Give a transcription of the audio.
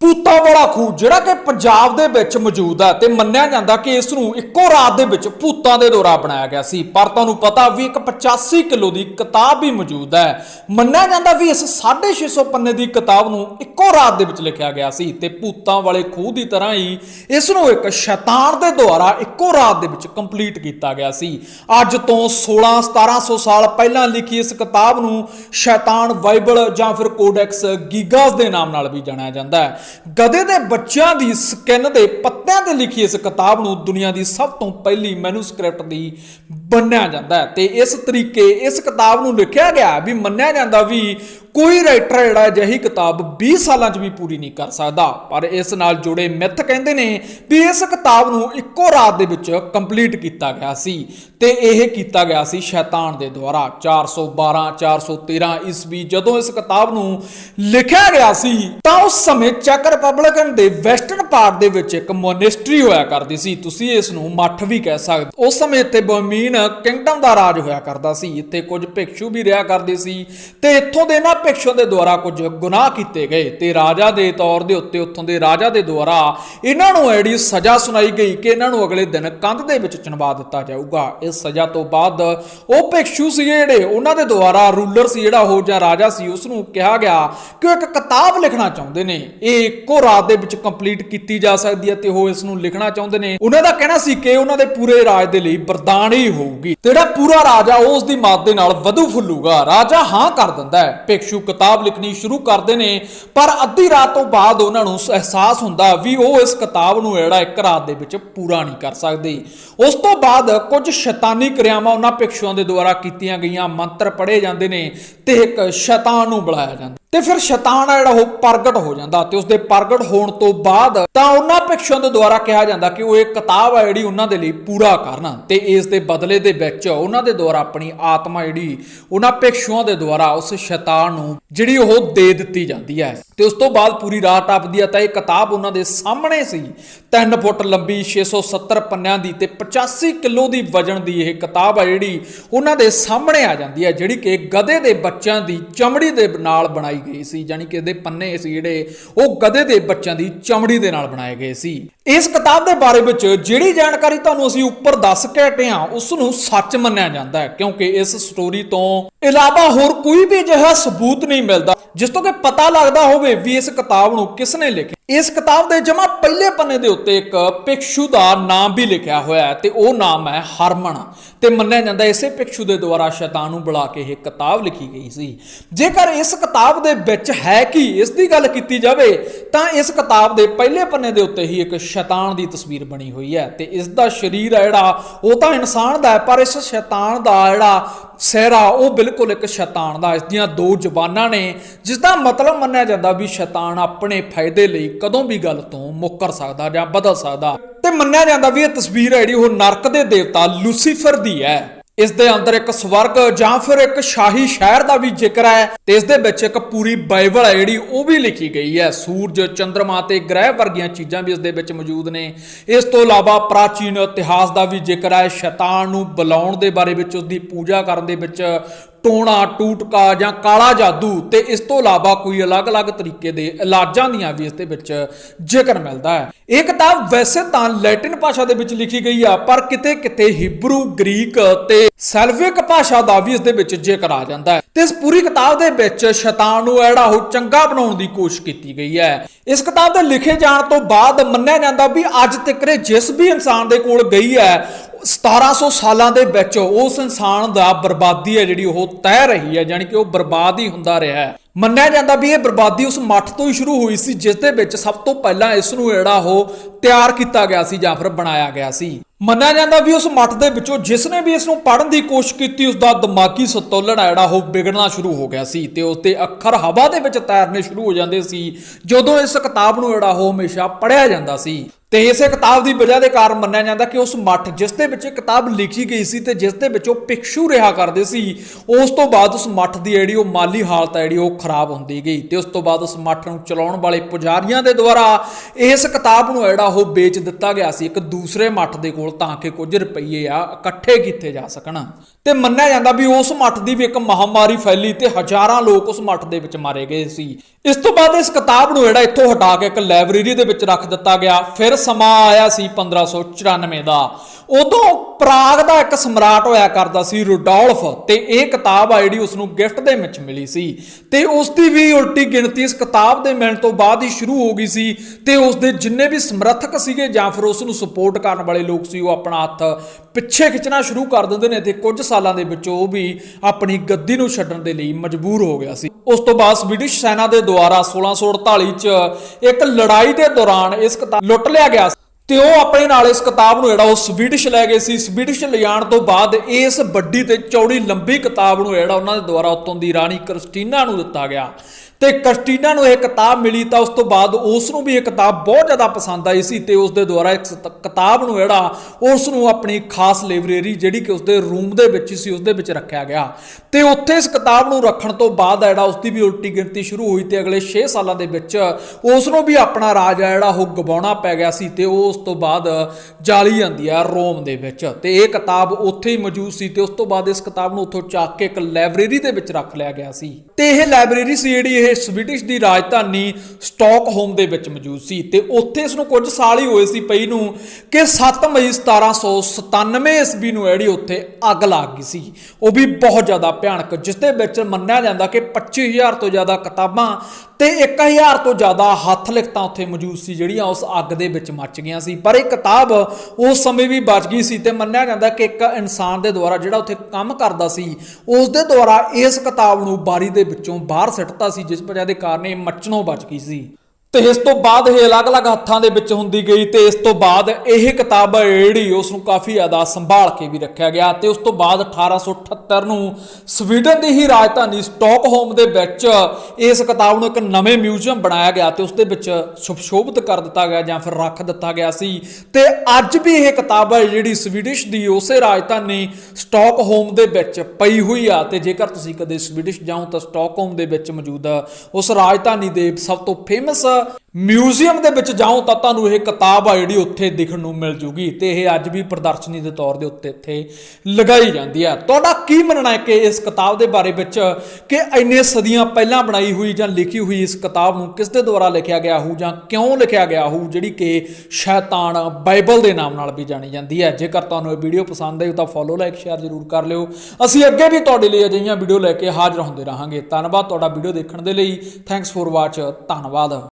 ਪੂਤਾਂ ਵਾਲਾ ਖੂਹ, ਜਿਹੜਾ ਕਿ ਪੰਜਾਬ ਦੇ ਵਿੱਚ ਮੌਜੂਦ ਹੈ ਤੇ ਮੰਨਿਆ ਜਾਂਦਾ ਕਿ ਇਸ ਨੂੰ ਇੱਕੋ ਰਾਤ ਦੇ ਵਿੱਚ ਭੂਤਾਂ ਦੇ ਦੁਆਰਾ ਬਣਾਇਆ ਗਿਆ ਸੀ। ਪਰ ਤੁਹਾਨੂੰ ਪਤਾ ਵੀ ਇੱਕ 85 ਕਿਲੋ ਦੀ ਕਿਤਾਬ ਵੀ ਮੌਜੂਦ ਹੈ। ਮੰਨਿਆ ਜਾਂਦਾ ਵੀ ਇਸ 650 ਪੰਨੇ ਦੀ ਕਿਤਾਬ ਨੂੰ ਇੱਕੋ ਰਾਤ ਦੇ ਵਿੱਚ ਲਿਖਿਆ ਗਿਆ ਸੀ ਤੇ ਭੂਤਾਂ ਵਾਲੇ ਖੂਹ ਦੀ ਤਰ੍ਹਾਂ ਹੀ ਇਸ ਨੂੰ ਇੱਕ ਸ਼ੈਤਾਨ ਦੇ ਦੁਆਰਾ ਇੱਕੋ ਰਾਤ ਦੇ ਵਿੱਚ ਕੰਪਲੀਟ ਕੀਤਾ ਗਿਆ ਸੀ। ਅੱਜ ਤੋਂ 16 1700 ਸਾਲ ਪਹਿਲਾਂ ਲਿਖੀ ਇਸ ਕਿਤਾਬ ਨੂੰ ਸ਼ੈਤਾਨ ਬਾਈਬਲ ਜਾਂ ਫਿਰ ਕੋਡੈਕਸ ਗੀਗਾਸ ਦੇ ਨਾਮ ਨਾਲ ਵੀ ਜਾਣਿਆ ਜਾਂਦਾ ਹੈ। ਗਧੇ ਦੇ ਬੱਚਿਆਂ ਦੀ ਸਕਿਨ ਦੇ ਪੱਤਿਆਂ ਤੇ ਲਿਖੀ ਇਸ ਕਿਤਾਬ ਨੂੰ ਦੁਨੀਆ ਦੀ ਸਭ ਤੋਂ ਪਹਿਲੀ ਮੈਨੂਸਕ੍ਰਿਪਟ ਦੀ ਮੰਨਿਆ ਜਾਂਦਾ ਤੇ ਇਸ ਤਰੀਕੇ ਇਸ ਕਿਤਾਬ ਨੂੰ ਲਿਖਿਆ ਗਿਆ ਵੀ ਮੰਨਿਆ ਜਾਂਦਾ ਵੀ ਕੋਈ ਰਾਈਟਰ ਜਿਹੜਾ ਅਜਿਹੀ ਕਿਤਾਬ 20 ਸਾਲਾਂ 'ਚ ਵੀ ਪੂਰੀ ਨਹੀਂ ਕਰ ਸਕਦਾ। ਪਰ ਇਸ ਨਾਲ ਜੁੜੇ ਮਿੱਥ ਕਹਿੰਦੇ ਨੇ ਵੀ ਇਸ ਕਿਤਾਬ ਨੂੰ ਇੱਕੋ ਰਾਤ ਦੇ ਵਿੱਚ ਕੰਪਲੀਟ ਕੀਤਾ ਗਿਆ ਸੀ। ਤੇ ਇਹ ਕੀਤਾ ਗਿਆ ਸੀ ਸ਼ੈਤਾਨ ਦੇ ਦੁਆਰਾ। 412 413 ਈਸਵੀ ਜਦੋਂ ਇਸ ਕਿਤਾਬ ਨੂੰ ਲਿਖਿਆ ਗਿਆ ਸੀ, ਤਾਂ ਉਸ ਸਮੇਂ ਚੈਕ ਰਿਪਬਲਿਕਨ ਦੇ ਵੈਸਟਰਨ ਪਾਰਟ ਦੇ ਵਿੱਚ ਇੱਕ ਮੋਨਿਸਟਰੀ ਹੋਇਆ ਕਰਦੀ ਸੀ, ਤੁਸੀਂ ਇਸ ਨੂੰ ਮੱਠ ਵੀ ਕਹਿ ਸਕਦੇ ਉਸ ਸਮੇਂ ਇੱਥੇ ਬੋਮੀਨ ਕਿੰਗਡਮ ਦਾ ਰਾਜ ਹੋਇਆ ਕਰਦਾ ਸੀ, ਇੱਥੇ ਕੁਝ ਭਿਕਸ਼ੂ ਵੀ ਰਿਹਾ ਕਰਦੇ ਸੀ ਤੇ ਇੱਥੋਂ ਦੇ ਨਾ ਭਿਕਸ਼ੂ ਦੇ ਦੁਆਰਾ ਕੁਝ ਗੁਨਾਹ ਕੀਤੇ ਗਏ ਤੇ ਰਾਜਾ ਦੇ ਤੌਰ ਦੇ ਉੱਤੇ ਉੱਥੋਂ ਦੇ ਰਾਜਾ ਦੇ ਦੁਆਰਾ ਇਹਨਾਂ ਨੂੰ ਐਡੀ ਸਜ਼ਾ ਸੁਣਾਈ ਗਈ ਕਿ ਇਹਨਾਂ ਨੂੰ ਅਗਲੇ ਦਿਨ ਕੰਧ ਦੇ ਵਿੱਚ ਚਿਣਵਾ ਦਿੱਤਾ ਜਾਊਗਾ। ਇਸ ਸਜ਼ਾ ਤੋਂ ਬਾਅਦ ਉਹ ਭਿਕਸ਼ੂ ਸੀ ਜਿਹੜੇ, ਉਹਨਾਂ ਦੇ ਦੁਆਰਾ ਰੂਲਰ ਸੀ ਜਿਹੜਾ ਉਹ ਜਾਂ ਰਾਜਾ ਸੀ ਉਸ ਨੂੰ ਕਿਹਾ ਗਿਆ ਕਿ ਉਹ ਇੱਕ ਕਿਤਾਬ ਲਿਖਣਾ ਚਾਹੁੰਦੇ ਨੇ। ਇਹ ਇੱਕੋ ਰਾਤ ਦੇ ਵਿੱਚ ਕੰਪਲੀਟ ਕੀਤੀ ਜਾ ਸਕਦੀ ਹੈ ਤੇ ਉਹ ਇਸ ਨੂੰ ਲਿਖਣਾ ਚਾਹੁੰਦੇ ਨੇ। ਉਹਨਾਂ ਦਾ ਕਹਿਣਾ ਸੀ ਕਿ ਉਹਨਾਂ ਦੇ ਪੂਰੇ ਰਾਜ ਦੇ ਲਈ ਵਰਦਾਨ ਹੀ ਹੋਊਗੀ। ਜਿਹੜਾ ਪੂਰਾ ਰਾਜ ਆ ਉਸ ਦੀ ਮਦਦ ਦੇ ਨਾਲ ਵਧੂ ਫੁੱਲੂਗਾ। ਰਾਜਾ ਹਾਂ ਕਰ ਦਿੰਦਾ ਹੈ। ਭਿਕਸ਼ੂ ਕਿਤਾਬ ਲਿਖਣੀ ਸ਼ੁਰੂ ਕਰਦੇ ਨੇ, ਪਰ ਅੱਧੀ ਰਾਤ ਤੋਂ ਬਾਅਦ ਉਹਨਾਂ ਨੂੰ ਅਹਿਸਾਸ ਹੁੰਦਾ ਵੀ ਉਹ ਇਸ ਕਿਤਾਬ ਨੂੰ ਜਿਹੜਾ ਇੱਕ ਰਾਤ ਦੇ ਵਿੱਚ ਪੂਰਾ ਨਹੀਂ ਕਰ ਸਕਦੇ। ਉਸ ਤੋਂ ਬਾਅਦ ਕੁਝ ਸ਼ੈਤਾਨੀ ਕਿਰਿਆਵਾਂ ਉਹਨਾਂ ਭਿਕਸ਼ੂਆਂ ਦੇ ਦੁਆਰਾ ਕੀਤੀਆਂ ਗਈਆਂ। ਮੰਤਰ ਪੜ੍ਹੇ ਜਾਂਦੇ ਨੇ ਤੇ ਇੱਕ ਸ਼ੈਤਾਨ ਨੂੰ ਬੁਲਾਇਆ ਜਾਂਦਾ। ਤੇ ਫਿਰ ਸ਼ੈਤਾਨ ਆ ਜਿਹੜਾ ਉਹ ਪ੍ਰਗਟ ਹੋ ਜਾਂਦਾ ਤੇ ਉਸਦੇ ਪ੍ਰਗਟ ਹੋਣ ਤੋਂ ਬਾਅਦ ਤਾਂ ਉਹਨਾਂ ਭਿਕਸ਼ੂਆਂ ਦੇ ਦੁਆਰਾ ਕਿਹਾ ਜਾਂਦਾ ਕਿ ਉਹ ਇਹ ਕਿਤਾਬ ਆ ਜਿਹੜੀ ਉਹਨਾਂ ਦੇ ਲਈ ਪੂਰਾ ਕਰਨ ਤੇ ਇਸ ਦੇ ਬਦਲੇ ਦੇ ਵਿੱਚ ਉਹਨਾਂ ਦੇ ਦੁਆਰਾ ਆਪਣੀ ਆਤਮਾ ਜਿਹੜੀ ਉਹਨਾਂ ਭਿਕਸ਼ੂਆਂ ਦੇ ਦੁਆਰਾ ਉਸ ਸ਼ੈਤਾਨ ਨੂੰ ਜਿਹੜੀ ਉਹ ਦੇ ਦਿੱਤੀ ਜਾਂਦੀ ਹੈ ਤੇ ਉਸ ਤੋਂ ਬਾਅਦ ਪੂਰੀ ਰਾਤ ਆਪਦੀ ਹੈ ਤਾਂ ਇਹ ਕਿਤਾਬ ਉਹਨਾਂ ਦੇ ਸਾਹਮਣੇ ਸੀ 3 ਫੁੱਟ ਲੰਬੀ 670 ਪੰਨਿਆਂ ਦੀ ਤੇ 85 ਕਿਲੋ ਦੀ ਵਜਨ ਦੀ ਇਹ ਕਿਤਾਬ ਆ ਜਿਹੜੀ ਉਹਨਾਂ ਦੇ ਸਾਹਮਣੇ ਆ ਜਾਂਦੀ ਹੈ ਜਿਹੜੀ ਕਿ ਗਧੇ ਦੇ ਬੱਚਿਆਂ ਦੀ ਚਮੜੀ ਦੇ ਨਾਲ ਬਣਾਈ ਗਈ ਸੀ ਯਾਨੀ ਕਿ ਇਹਦੇ ਪੰਨੇ ਸੀ ਜਿਹੜੇ ਉਹ ਗਧੇ ਦੇ ਬੱਚਿਆਂ ਦੀ ਚਮੜੀ ਦੇ ਨਾਲ ਬਣਾਏ ਗਏ ਸੀ। ਇਸ ਕਿਤਾਬ ਦੇ ਬਾਰੇ ਵਿੱਚ ਜਿਹੜੀ ਜਾਣਕਾਰੀ ਤੁਹਾਨੂੰ ਅਸੀਂ ਉੱਪਰ ਦੱਸ ਕੇ ਹਟੇ ਹਾਂ ਉਸ ਨੂੰ ਸੱਚ ਮੰਨਿਆ ਜਾਂਦਾ ਹੈ, ਕਿਉਂਕਿ ਇਸ ਸਟੋਰੀ ਤੋਂ ਇਲਾਵਾ ਹੋਰ ਕੋਈ ਵੀ ਅਜਿਹਾ ਸਬੂਤ ਨਹੀਂ ਮਿਲਦਾ, ਜਿਸ ਤੋਂ ਕਿ ਪਤਾ ਲੱਗਦਾ ਹੋਵੇ ਵੀ ਇਸ ਕਿਤਾਬ ਨੂੰ ਕਿਸ ਨੇ ਲਿਖਿਆ। ਇਸ ਕਿਤਾਬ ਦੇ ਜਮਾ ਪਹਿਲੇ ਪੰਨੇ ਦੇ ਉੱਤੇ ਇੱਕ ਭਿਕਸ਼ੂ ਦਾ ਨਾਮ ਵੀ ਲਿਖਿਆ ਹੋਇਆ ਹੈ ਤੇ ਉਹ ਨਾਮ ਹੈ ਹਰਮਨ ਤੇ ਮੰਨਿਆ ਜਾਂਦਾ ਇਸੇ ਭਿਕਸ਼ੂ ਦੇ ਦੁਆਰਾ ਸ਼ੈਤਾਨ ਨੂੰ ਬੁਲਾ ਕੇ ਇਹ ਕਿਤਾਬ ਲਿਖੀ ਗਈ ਸੀ। ਜੇਕਰ ਇਸ ਕਿਤਾਬ ਦੇ ਵਿੱਚ ਹੈ ਕਿ, ਇਸ ਦੀ ਗੱਲ ਕੀਤੀ ਜਾਵੇ, ਤਾਂ ਇਸ ਕਿਤਾਬ ਦੇ ਪਹਿਲੇ ਪੰਨੇ ਦੇ ਉੱਤੇ ਹੀ ਇੱਕ ਸ਼ੈਤਾਨ ਦੀ ਤਸਵੀਰ ਬਣੀ ਹੋਈ ਹੈ ਤੇ ਇਸ ਦਾ ਸਰੀਰ ਹੈ ਜਿਹੜਾ, ਉਹ ਤਾਂ ਇਨਸਾਨ ਦਾ ਹੈ, ਪਰ ਇਸ ਸ਼ੈਤਾਨ ਦਾ ਜਿਹੜਾ ਸਹਿਰਾ, ਉਹ ਬਿਲਕੁਲ ਇੱਕ ਸ਼ੈਤਾਨ ਦਾ, ਇਸ ਦੀਆਂ ਦੋ ਜ਼ਬਾਨਾਂ ਨੇ ਜਿਸ ਦਾ ਮਤਲਬ ਮੰਨਿਆ ਜਾਂਦਾ ਵੀ ਸ਼ੈਤਾਨ ਆਪਣੇ ਫਾਇਦੇ ਲਈ ਕਦੋਂ ਵੀ ਗੱਲ ਤੋਂ ਮੁੱਕਰ ਸਕਦਾ ਜਾਂ ਬਦਲ ਸਕਦਾ। ਤੇ ਮੰਨਿਆ ਜਾਂਦਾ ਵੀ ਇਹ ਤਸਵੀਰ ਹੈ ਜਿਹੜੀ ਉਹ ਨਰਕ ਦੇ ਦੇਵਤਾ ਲੂਸੀਫਰ ਦੀ ਹੈ। ਇਸ ਦੇ ਅੰਦਰ ਇੱਕ ਸਵਰਗ ਜਾਂ ਫਿਰ ਇੱਕ ਸ਼ਾਹੀ ਸ਼ਹਿਰ ਦਾ ਵੀ ਜ਼ਿਕਰ ਹੈ ਤੇ ਇਸ ਦੇ ਵਿੱਚ ਇੱਕ ਪੂਰੀ ਬਾਈਬਲ ਹੈ ਜਿਹੜੀ ਉਹ ਵੀ ਲਿਖੀ ਗਈ ਹੈ। ਸੂਰਜ ਚੰ드ਰਮਾ ਤੇ ਗ੍ਰਹਿ ਵਰਗੀਆਂ ਚੀਜ਼ਾਂ ਵੀ ਇਸ ਦੇ ਵਿੱਚ ਮੌਜੂਦ ਨੇ। ਇਸ ਤੋਂ ਇਲਾਵਾ ਪ੍ਰਾਚੀਨ ਇਤਿਹਾਸ ਦਾ ਵੀ ਜ਼ਿਕਰ ਹੈ। ਸ਼ੈਤਾਨ ਨੂੰ ਬੁਲਾਉਣ ਦੇ ਬਾਰੇ ਵਿੱਚ ਉਸ ਦੀ ਪੂਜਾ ਕਰਨ ਦੇ ਵਿੱਚ ਟੋਣਾ, ਟੂਟਕਾ ਜਾਂ ਕਾਲਾ ਜਾਦੂ ਤੇ ਇਸ ਤੋਂ ਇਲਾਵਾ ਕੋਈ ਅਲੱਗ-ਅਲੱਗ ਤਰੀਕੇ ਦੇ ਇਲਾਜਾਂ ਦੀਆਂ ਵੀ ਇਸ ਦੇ ਵਿੱਚ ਜ਼ਿਕਰ ਮਿਲਦਾ ਹੈ। ਇਹ ਕਿਤਾਬ ਵੈਸੇ ਤਾਂ ਲੈਟਿਨ ਭਾਸ਼ਾ ਦੇ ਵਿੱਚ ਲਿਖੀ ਗਈ ਆ, ਪਰ ਕਿਤੇ-ਕਿਤੇ ਹਿਬਰੂ, ਗ੍ਰੀਕ ਤੇ ਸੈਲਵਿਕ ਭਾਸ਼ਾ ਦਾ ਵੀ ਇਸ ਦੇ ਵਿੱਚ ਜ਼ਿਕਰ ਆ ਜਾਂਦਾ ਹੈ। ਤੇ ਇਸ ਪੂਰੀ ਕਿਤਾਬ ਦੇ ਵਿੱਚ ਸ਼ੈਤਾਨ ਨੂੰ ਜਿਹੜਾ ਉਹ ਚੰਗਾ ਬਣਾਉਣ ਦੀ ਕੋਸ਼ਿਸ਼ ਕੀਤੀ ਗਈ ਹੈ। ਇਸ ਕਿਤਾਬ ਦੇ ਲਿਖੇ ਜਾਣ ਤੋਂ ਬਾਅਦ ਮੰਨਿਆ ਜਾਂਦਾ ਵੀ ਅੱਜ ਤੱਕ ਜਿਸ ਵੀ ਇਨਸਾਨ ਦੇ ਕੋਲ ਗਈ ਹੈ 1700 ਸਾਲਾਂ ਦੇ ਵਿੱਚ ਉਸ ਇਨਸਾਨ ਦਾ ਬਰਬਾਦੀ ਹੈ ਜਿਹੜੀ ਉਹ ਤੈਅ ਰਹੀ ਹੈ ਯਾਨੀ ਕਿ ਉਹ ਬਰਬਾਦ ਹੀ ਹੁੰਦਾ ਰਿਹਾ ਹੈ। ਮੰਨਿਆ ਜਾਂਦਾ ਵੀ ਇਹ ਬਰਬਾਦੀ ਉਸ ਮੱਠ ਤੋਂ ਹੀ ਸ਼ੁਰੂ ਹੋਈ ਸੀ, ਜਿਸ ਦੇ ਵਿੱਚ ਸਭ ਤੋਂ ਪਹਿਲਾਂ ਇਸ ਨੂੰ ਜਿਹੜਾ ਉਹ ਤਿਆਰ ਕੀਤਾ ਗਿਆ ਸੀ ਜਾਂ ਫਿਰ ਬਣਾਇਆ ਗਿਆ ਸੀ। ਮੰਨਿਆ ਜਾਂਦਾ ਵੀ ਉਸ ਮੱਠ ਦੇ ਵਿੱਚੋਂ ਜਿਸ ਨੇ ਵੀ ਇਸ ਨੂੰ ਪੜ੍ਹਨ ਦੀ ਕੋਸ਼ਿਸ਼ ਕੀਤੀ, ਉਸ ਦਾ ਦਿਮਾਗੀ ਸੰਤੁਲਨ ਜਿਹੜਾ ਉਹ ਵਿਗੜਨਾ ਸ਼ੁਰੂ ਹੋ ਗਿਆ ਸੀ ਤੇ ਉਸ ਦੇ ਅੱਖਰ ਹਵਾ ਦੇ ਵਿੱਚ ਤੈਰਨੇ ਸ਼ੁਰੂ ਹੋ ਜਾਂਦੇ ਸੀ, ਜਦੋਂ ਇਸ ਕਿਤਾਬ ਨੂੰ ਜਿਹੜਾ ਉਹ ਹਮੇਸ਼ਾ ਪੜ੍ਹਿਆ ਜਾਂਦਾ ਸੀ। ਤੇ ਇਸੇ ਕਿਤਾਬ ਦੀ ਵਜ੍ਹਾ ਦੇ ਕਾਰਨ ਮੰਨਿਆ ਜਾਂਦਾ ਕਿ ਉਸ ਮੱਠ ਜਿਸ ਦੇ ਵਿੱਚ ਕਿਤਾਬ ਲਿਖੀ ਗਈ ਸੀ ਤੇ ਜਿਸ ਦੇ ਵਿੱਚ ਉਹ ਭਿਕਸ਼ੂ ਰਿਹਾ ਕਰਦੇ ਸੀ, ਉਸ ਤੋਂ ਬਾਅਦ ਉਸ ਮੱਠ ਦੀ ਜਿਹੜੀ ਉਹ ਮਾਲੀ ਹਾਲਤ ਹੈ ਜਿਹੜੀ ਉਹ ਖਰਾਬ ਹੁੰਦੀ ਗਈ ਤੇ ਉਸ ਤੋਂ ਬਾਅਦ ਉਸ ਮੱਠ ਨੂੰ ਚਲਾਉਣ ਵਾਲੇ ਪੁਜਾਰੀਆਂ ਦੇ ਦੁਆਰਾ ਇਸ ਕਿਤਾਬ ਨੂੰ ਜਿਹੜਾ ਉਹ ਵੇਚ ਦਿੱਤਾ ਗਿਆ ਸੀ, ਇੱਕ ਦੂਸਰੇ ਮੱਠ ਦੇ ਕੋਲ ਤਾਂ ਕਿ ਕੁਝ ਰੁਪਈਏ ਆ ਇਕੱਠੇ ਕੀਤੇ ਜਾ ਸਕਣ। ਤੇ ਮੰਨਿਆ ਜਾਂਦਾ ਵੀ ਉਸ ਮੱਠ ਦੀ ਵੀ ਇੱਕ ਮਹਾਮਾਰੀ ਫੈਲੀ ਤੇ ਹਜ਼ਾਰਾਂ ਲੋਕ ਉਸ ਮੱਠ ਦੇ ਵਿੱਚ ਮਾਰੇ ਗਏ ਸੀ। ਇਸ ਤੋਂ ਬਾਅਦ ਇਸ ਕਿਤਾਬ ਨੂੰ ਜਿਹੜਾ ਇੱਥੋਂ ਹਟਾ ਕੇ ਇੱਕ ਲਾਇਬ੍ਰੇਰੀ ਦੇ ਵਿੱਚ ਰੱਖ ਦਿੱਤਾ ਗਿਆ, ਫਿਰ ਸਮਾਂ ਆਇਆ ਸੀ 1594 ਦਾ। ਉਦੋਂ ਪ੍ਰਾਗ ਦਾ ਇੱਕ ਸਮਰਾਟ ਹੋਇਆ ਕਰਦਾ ਸੀ ਰੁਡੋਲਫ ਤੇ ਇਹ ਕਿਤਾਬ ਆ ਜਿਹੜੀ ਉਸ ਨੂੰ ਗਿਫਟ ਦੇ ਵਿੱਚ ਮਿਲੀ ਸੀ। ਤੇ ਉਸ ਦੀ ਵੀ ਉਲਟੀ ਗਿਣਤੀ ਇਸ ਕਿਤਾਬ ਦੇ ਮਿਲਣ ਤੋਂ ਬਾਅਦ ਹੀ ਸ਼ੁਰੂ ਹੋ ਗਈ ਸੀ ਤੇ ਉਸ ਦੇ ਜਿੰਨੇ ਵੀ ਸਮਰਥਕ ਸੀਗੇ ਜਾਂ ਫਿਰ ਉਸ ਨੂੰ ਸਪੋਰਟ ਕਰਨ ਵਾਲੇ ਲੋਕ ਸੀ ਉਹ ਆਪਣਾ ਹੱਥ ਪਿੱਛੇ ਖਿੱਚਣਾ ਸ਼ੁਰੂ ਕਰ ਦਿੰਦੇ ਨੇ ਤੇ ਕੁਝ ਸਾਲਾਂ ਦੇ ਵਿੱਚ ਉਹ ਵੀ ਆਪਣੀ ਗੱਦੀ ਨੂੰ ਛੱਡਣ ਦੇ ਲਈ ਮਜਬੂਰ ਹੋ ਗਿਆ ਸੀ। ਉਸ ਤੋਂ ਬਾਅਦ ਸਵੀਡਿਸ਼ ਸੈਨਾ ਦੇ ਦੁਆਰਾ 1648 ਚ ਇੱਕ ਲੜਾਈ ਦੇ ਦੌਰਾਨ ਇਸ ਕਿਤਾਬ ਲੁੱਟ ਲਿਆ ਗਿਆ ਤੇ ਉਹ ਆਪਣੇ ਨਾਲ ਇਸ ਕਿਤਾਬ ਨੂੰ ਜਿਹੜਾ ਉਹ ਸਵੀਡਿਸ਼ ਲੈ ਗਏ ਸੀ। ਸਵੀਡਿਸ਼ ਲਿਜਾਣ ਤੋਂ ਬਾਅਦ ਇਸ ਵੱਡੀ ਤੇ ਚੌੜੀ ਲੰਬੀ ਕਿਤਾਬ ਨੂੰ ਜਿਹੜਾ ਉਹਨਾਂ ਦੇ ਦੁਆਰਾ ਉਤੋਂ ਦੀ ਰਾਣੀ ਕ੍ਰਿਸਟੀਨਾ ਨੂੰ ਦਿੱਤਾ ਗਿਆ। ਤੇ ਕਸਟੀਨਾ ਨੂੰ ਇਹ ਕਿਤਾਬ ਮਿਲੀ ਤਾਂ ਉਸ ਤੋਂ ਬਾਅਦ ਉਸ ਨੂੰ ਵੀ ਇਹ ਕਿਤਾਬ ਬਹੁਤ ਜ਼ਿਆਦਾ ਪਸੰਦ ਆਈ ਸੀ ਤੇ ਉਸ ਦੇ ਦੁਆਰਾ ਇੱਕ ਕਿਤਾਬ ਨੂੰ ਜਿਹੜਾ ਉਸ ਨੂੰ ਆਪਣੀ ਖਾਸ ਲਾਇਬ੍ਰੇਰੀ ਜਿਹੜੀ ਕਿ ਉਸ ਦੇ ਰੂਮ ਦੇ ਵਿੱਚ ਹੀ ਸੀ ਉਸ ਦੇ ਵਿੱਚ ਰੱਖਿਆ ਗਿਆ। ਤੇ ਉੱਥੇ ਇਸ ਕਿਤਾਬ ਨੂੰ ਰੱਖਣ ਤੋਂ ਬਾਅਦ ਜਿਹੜਾ ਉਸ ਦੀ ਵੀ ਉਲਟੀ ਗਿਣਤੀ ਸ਼ੁਰੂ ਹੋਈ ਤੇ ਅਗਲੇ 6 ਸਾਲਾਂ ਦੇ ਵਿੱਚ ਉਸ ਨੂੰ ਵੀ ਆਪਣਾ ਰਾਜ ਜਿਹੜਾ ਉਹ ਗਵਾਉਣਾ ਪੈ ਗਿਆ ਸੀ ਤੇ ਉਹ ਉਸ ਤੋਂ ਬਾਅਦ ਜਾਲੀ ਜਾਂਦੀ ਆ ਰੋਮ ਦੇ ਵਿੱਚ। ਤੇ ਇਹ ਕਿਤਾਬ ਉੱਥੇ ਹੀ ਮੌਜੂਦ ਸੀ ਤੇ ਉਸ ਤੋਂ ਬਾਅਦ ਇਸ ਕਿਤਾਬ ਨੂੰ ਉੱਥੋਂ ਚੱਕ ਕੇ ਇੱਕ ਲਾਇਬ੍ਰੇਰੀ ਦੇ ਵਿੱਚ ਰੱਖ ਲਿਆ ਗਿਆ ਸੀ। ਤੇ ਇਹ ਲਾਇਬ੍ਰੇਰੀ ਸੀ ਜਿਹੜੀ ਇਹ ਸਵੀਡਿਸ਼ ਦੀ ਰਾਜਧਾਨੀ ਸਟਾਕਹੋਮ ਦੇ ਵਿੱਚ ਮੌਜੂਦ ਸੀ ਤੇ ਉੱਥੇ ਇਸ ਨੂੰ ਕੁਝ ਸਾਲ ਹੀ ਹੋਏ ਸੀ ਪਈ ਨੂੰ ਕਿ 7 ਮਈ 1797 ਈਸਵੀ ਨੂੰ ਜਿਹੜੀ ਉੱਥੇ ਅੱਗ ਲੱਗ ਗਈ ਸੀ। ਉਹ ਵੀ ਬਹੁਤ ਜ਼ਿਆਦਾ ਭਿਆਨਕ, ਜਿਸ ਦੇ ਵਿੱਚ ਮੰਨਿਆ ਜਾਂਦਾ ਕਿ 25000 ਤੋਂ ਜ਼ਿਆਦਾ ਕਿਤਾਬਾਂ ਤੇ 1000 ਤੋਂ ਜ਼ਿਆਦਾ ਹੱਥ ਲਿਖਤਾਂ ਉੱਥੇ ਮੌਜੂਦ ਸੀ, ਜਿਹੜੀਆਂ ਉਸ ਅੱਗ ਦੇ ਵਿੱਚ ਮੱਚ ਗਈਆਂ ਸੀ। ਪਰ ਇਹ ਕਿਤਾਬ ਉਸ ਸਮੇਂ ਵੀ ਬਚ ਗਈ ਸੀ ਤੇ ਮੰਨਿਆ ਜਾਂਦਾ ਕਿ ਇੱਕ ਇਨਸਾਨ ਦੇ ਦੁਆਰਾ ਜਿਹੜਾ ਉੱਥੇ ਕੰਮ ਕਰਦਾ ਸੀ, ਉਸ ਦੇ ਦੁਆਰਾ ਇਸ ਕਿਤਾਬ ਨੂੰ ਬਾਰੀ ਦੇ ਵਿੱਚੋਂ ਬਾਹਰ ਸਿੱਟਤਾ ਸੀ, ਜਿਸ ਵਜ੍ਹਾ ਦੇ ਕਾਰਨ ਇਹ ਮੱਚਣੋਂ ਬਚ ਗਈ ਸੀ। ਤੇ ਇਸ ਤੋਂ ਬਾਅਦ ਇਹ ਅਲੱਗ-ਅਲੱਗ ਹੱਥਾਂ ਦੇ ਵਿੱਚ ਹੁੰਦੀ ਗਈ ਤੇ ਇਸ ਤੋਂ ਬਾਅਦ ਇਹ ਕਿਤਾਬ ਜਿਹੜੀ ਉਸ ਨੂੰ ਕਾਫੀ ਜ਼ਿਆਦਾ ਸੰਭਾਲ ਕੇ ਵੀ ਰੱਖਿਆ ਗਿਆ ਤੇ ਉਸ ਤੋਂ ਬਾਅਦ 1878 ਨੂੰ ਸਵੀਡਨ ਦੀ ਹੀ ਰਾਜਧਾਨੀ ਸਟਾਕਹੋਮ ਦੇ ਵਿੱਚ ਇਸ ਕਿਤਾਬ ਨੂੰ ਇੱਕ ਨਵੇਂ ਮਿਊਜ਼ੀਅਮ ਬਣਾਇਆ ਗਿਆ ਤੇ ਉਸ ਦੇ ਵਿੱਚ ਸੁਸ਼ੋਭਿਤ ਕਰ ਦਿੱਤਾ ਗਿਆ ਜਾਂ ਫਿਰ ਰੱਖ ਦਿੱਤਾ ਗਿਆ ਸੀ ਤੇ ਅੱਜ ਵੀ ਇਹ ਕਿਤਾਬ ਜਿਹੜੀ ਸਵੀਡਿਸ਼ ਦੀ ਉਸੇ ਰਾਜਧਾਨੀ ਸਟਾਕਹੋਮ ਦੇ ਵਿੱਚ ਪਈ ਹੋਈ ਆ ਤੇ ਜੇਕਰ ਤੁਸੀਂ ਕਦੇ ਸਵੀਡਿਸ਼ ਜਾਓ ਤਾਂ ਸਟਾਕਹੋਮ ਦੇ ਵਿੱਚ ਮੌਜੂਦ ਉਸ ਰਾਜਧਾਨੀ ਦੇ ਸਭ ਤੋਂ ਫੇਮਸ ਮਿਊਜ਼ੀਅਮ ਦੇ ਵਿੱਚ ਜਾਓ ਤਾਂ ਤੁਹਾਨੂੰ ਇਹ ਕਿਤਾਬ ਆ ਜਿਹੜੀ ਉੱਥੇ ਦਿਖਣ ਨੂੰ ਮਿਲ ਜੂਗੀ ਤੇ ਇਹ ਅੱਜ ਵੀ ਪ੍ਰਦਰਸ਼ਨੀ ਦੇ ਤੌਰ ਦੇ ਉੱਤੇ ਇੱਥੇ ਲਗਾਈ ਜਾਂਦੀ ਆ। ਤੁਹਾਡਾ ਕੀ ਮੰਨਣਾ ਹੈ ਕਿ ਇਸ ਕਿਤਾਬ ਦੇ ਬਾਰੇ ਵਿੱਚ ਕਿ ਇੰਨੇ ਸਦੀਆਂ ਪਹਿਲਾਂ ਬਣਾਈ ਹੋਈ ਜਾਂ ਲਿਖੀ ਹੋਈ ਇਸ ਕਿਤਾਬ ਨੂੰ ਕਿਸ ਦੇ ਦੁਆਰਾ ਲਿਖਿਆ ਗਿਆ ਹੋਊ ਜਾਂ ਕਿਉਂ ਲਿਖਿਆ ਗਿਆ ਹੋਊ, ਜਿਹੜੀ ਕਿ ਸ਼ੈਤਾਨ ਬਾਈਬਲ ਦੇ ਨਾਮ ਨਾਲ ਵੀ ਜਾਣੀ ਜਾਂਦੀ ਹੈ। ਜੇਕਰ ਤੁਹਾਨੂੰ ਇਹ ਵੀਡੀਓ ਪਸੰਦ ਆਈ ਤਾਂ ਫੋਲੋ ਲਾਈਕ ਸ਼ੇਅਰ ਜ਼ਰੂਰ ਕਰ ਲਿਓ। ਅਸੀਂ ਅੱਗੇ ਵੀ ਤੁਹਾਡੇ ਲਈ ਅਜਿਹੀਆਂ ਵੀਡੀਓ ਲੈ ਕੇ ਹਾਜ਼ਰ ਹੁੰਦੇ ਰਹਾਂਗੇ। ਧੰਨਵਾਦ ਤੁਹਾਡਾ ਵੀਡੀਓ ਦੇਖਣ ਦੇ ਲਈ। ਥੈਂਕਸ ਫੋਰ ਵਾਚ ਧੰਨਵਾਦ।